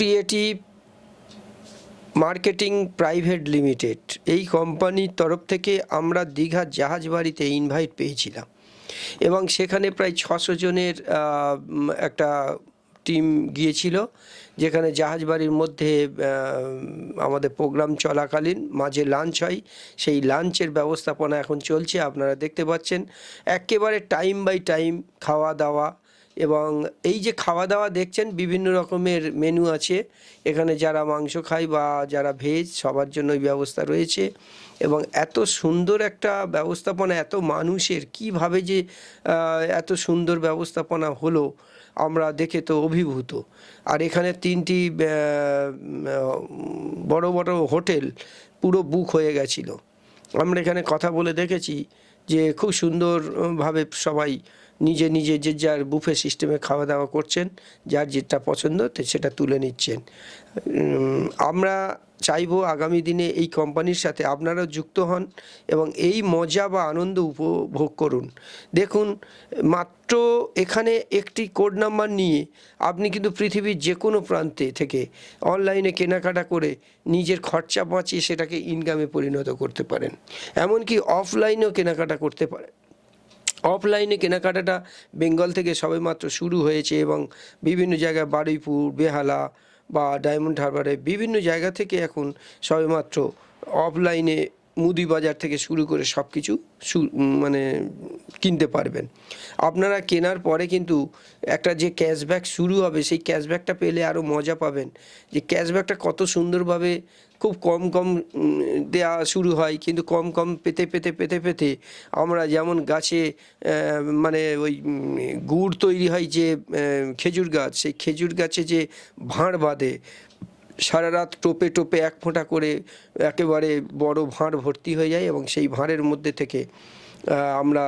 Creative marketing private limited এই কোম্পানির তরফ থেকে আমরা দীঘার জাহাজ বাড়িতে ইনভাইট পেয়েছিলাম। এবং সেখানে প্রায় ছশো জনের একটা টিম গিয়েছিল, যেখানে জাহাজ বাড়ির মধ্যে আমাদের প্রোগ্রাম চলাকালীন মাঝে লাঞ্চ হয়। সেই লাঞ্চের ব্যবস্থাপনা এখন চলছে, আপনারা দেখতে পাচ্ছেন। একেবারে টাইম বাই টাইম খাওয়া দাওয়া এবং এই যে খাওয়া দাওয়া দেখছেন, বিভিন্ন রকমের মেনু আছে। এখানে যারা মাংস খায় বা যারা ভেজ সবার জন্য ব্যবস্থা রয়েছে। এবং এত সুন্দর একটা ব্যবস্থাপনা, এত মানুষের কীভাবে যে এত সুন্দর ব্যবস্থাপনা হলো, আমরা দেখে তো অভিভূত। আর এখানে তিনটি বড় বড় হোটেল পুরো বুক হয়ে গেছিল। আমরা এখানে কথা বলে দেখেছি যে, খুব সুন্দরভাবে সবাই নিজে নিজে যে যার বুফে সিস্টেমে খাওয়া দাওয়া করছেন, যার যেটা পছন্দ সেটা তুলে নিচ্ছেন। আমরা চাইব আগামী দিনে এই কোম্পানির সাথে আপনারাও যুক্ত হন এবং এই মজা বা আনন্দ উপভোগ করুন। দেখুন, মাত্র এখানে একটি কোড নাম্বার নিয়ে আপনি কিন্তু পৃথিবীর যে কোনো প্রান্তে থেকে অনলাইনে কেনাকাটা করে নিজের খরচা বাঁচিয়ে সেটাকে ইনকামে পরিণত করতে পারেন। এমনকি অফলাইনেও কেনাকাটা করতে পারেন। অফলাইনে কেনাকাটাটা বেঙ্গল থেকে সবেমাত্র শুরু হয়েছে এবং বিভিন্ন জায়গায় বারুইপুর, বেহালা বা ডায়মন্ড হারবারে বিভিন্ন জায়গা থেকে এখন সবেমাত্র অফলাইনে মুদি বাজার থেকে শুরু করে সব কিছু মানে কিনতে পারবেন। আপনারা কেনার পরে কিন্তু একটা যে ক্যাশব্যাক শুরু হবে, সেই ক্যাশব্যাকটা পেলে আরও মজা পাবেন। যে ক্যাশব্যাকটা কত সুন্দরভাবে খুব কম কম দেয়া শুরু হয়, কিন্তু কম কম পেতে পেতে পেতে পেতে আমরা যেমন গাছে মানে ওই গুড় তৈরি হয় যে খেজুর গাছ, সেই খেজুর গাছে যে ভাঁড় বাঁধে সারা রাত টোপে টোপে এক ফোঁটা করে একেবারে বড় ভাঁড় ভর্তি হয়ে যায় এবং সেই ভাঁড়ের মধ্যে থেকে আমরা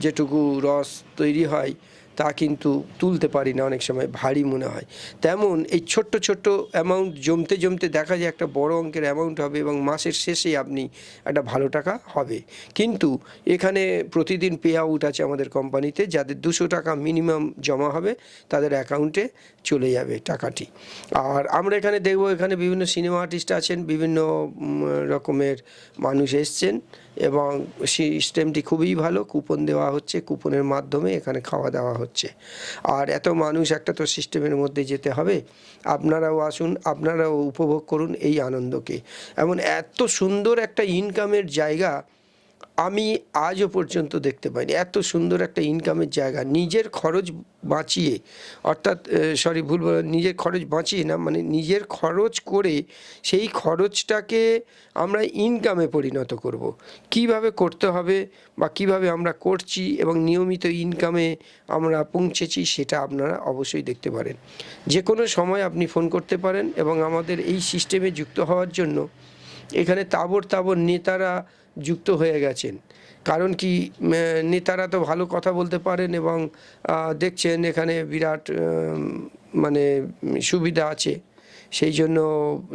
যেটুকু রস তৈরি হয় তা কিন্তু তুলতে পারি না অনেক সময়, ভারী মনে হয়। তেমন এই ছোট্ট ছোট্ট অ্যামাউন্ট জমতে জমতে দেখা যায় একটা বড় অঙ্কের অ্যামাউন্ট হবে এবং মাসের শেষে আপনি একটা ভালো টাকা হবে। কিন্তু এখানে প্রতিদিন পে আউট আছে আমাদের কোম্পানিতে, যাদের দুশো টাকা মিনিমাম জমা হবে, তাদের অ্যাকাউন্টে চলে যাবে টাকাটি। আর আমরা এখানে দেখব, এখানে বিভিন্ন সিনেমা আর্টিস্ট আছেন, বিভিন্ন রকমের মানুষ এসছেন এবং সিস্টেমটি খুবই ভালো। কুপন দেওয়া হচ্ছে কুপনের মাধ্যমে এখানে খাওয়া দাওয়া আর এত মানুষ একটা তো সিস্টেমের মধ্যে যেতে হবে। আপনারাও আসুন, আপনারাও উপভোগ করুন এই আনন্দকে। এমন এত সুন্দর একটা ইনকামের জায়গা আমি আজও পর্যন্ত দেখতে পাইনি। এত সুন্দর একটা ইনকামের জায়গা। নিজের খরচ বাঁচিয়ে অর্থাৎ সরি ভুল বললাম, নিজের খরচ বাঁচিয়ে না মানে নিজের খরচ করে সেই খরচটাকে আমরা ইনকামে পরিণত করব। কীভাবে করতে হবে বা কীভাবে আমরা করছি এবং নিয়মিত ইনকামে আমরা পৌঁছেছি সেটা আপনারা অবশ্যই দেখতে পারেন। যে কোনো সময় আপনি ফোন করতে পারেন এবং আমাদের এই সিস্টেমে যুক্ত হওয়ার জন্য এখানে তাবর তাবর নেতারা যুক্ত হয়ে গেছেন। কারণ কি নেতারা তো ভালো কথা বলতে পারেন এবং দেখছেন এখানে বিরাট মানে সুবিধা আছে। সেই জন্য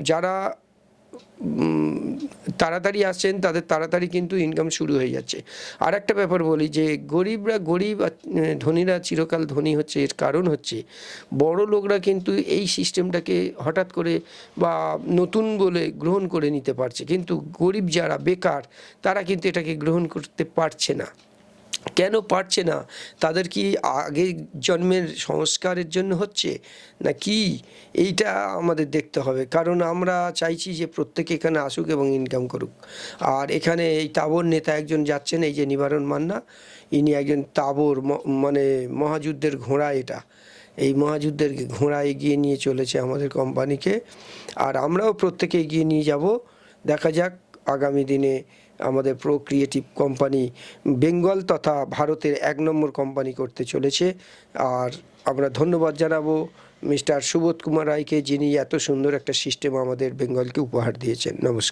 যারা তাড়াতাড়ি আসছেন, তাদের তাড়াতাড়ি কিন্তু ইনকাম শুরু হয়ে যাচ্ছে। আর একটা ব্যাপার বলি যে, গরিবরা গরিব ধনীরা চিরকাল ধনী হচ্ছে, এর কারণ হচ্ছে বড় লোকরা কিন্তু এই সিস্টেমটাকে হঠাৎ করে বা নতুন বলে গ্রহণ করে নিতে পারছে। কিন্তু গরিব যারা, বেকার, তারা কিন্তু এটাকে গ্রহণ করতে পারছে না। কেন পারছে না? তাদের কি আগে জন্মের সংস্কারের জন্য হচ্ছে? না কি এইটা আমাদের দেখতে হবে? কারণ আমরা চাইছি যে প্রত্যেকে এখানে আসুক এবং ইনকাম করুক। আর এখানে এই তাবর নেতা একজন যাচ্ছেন, এই যে নিবারণ মান্না, ইনি একজন তাবর মানে মহাযুদ্ধের ঘোড়া এটা। এই মহাযুদ্ধের ঘোড়া এগিয়ে নিয়ে চলেছে আমাদের কোম্পানিকে আর আমরাও প্রত্যেকে এগিয়ে নিয়ে যাব। দেখা যাক আগামী দিনে আমাদের প্রো ক্রিয়েটিভ কোম্পানি বেঙ্গল তথা ভারতের এক নম্বর কোম্পানি করতে চলেছে। আর আমরা ধন্যবাদ জানাব মিস্টার সুবোধ কুমার রায়কে, যিনি এত সুন্দর একটা সিস্টেম আমাদের বেঙ্গলকে উপহার দিয়েছেন। নমস্কার।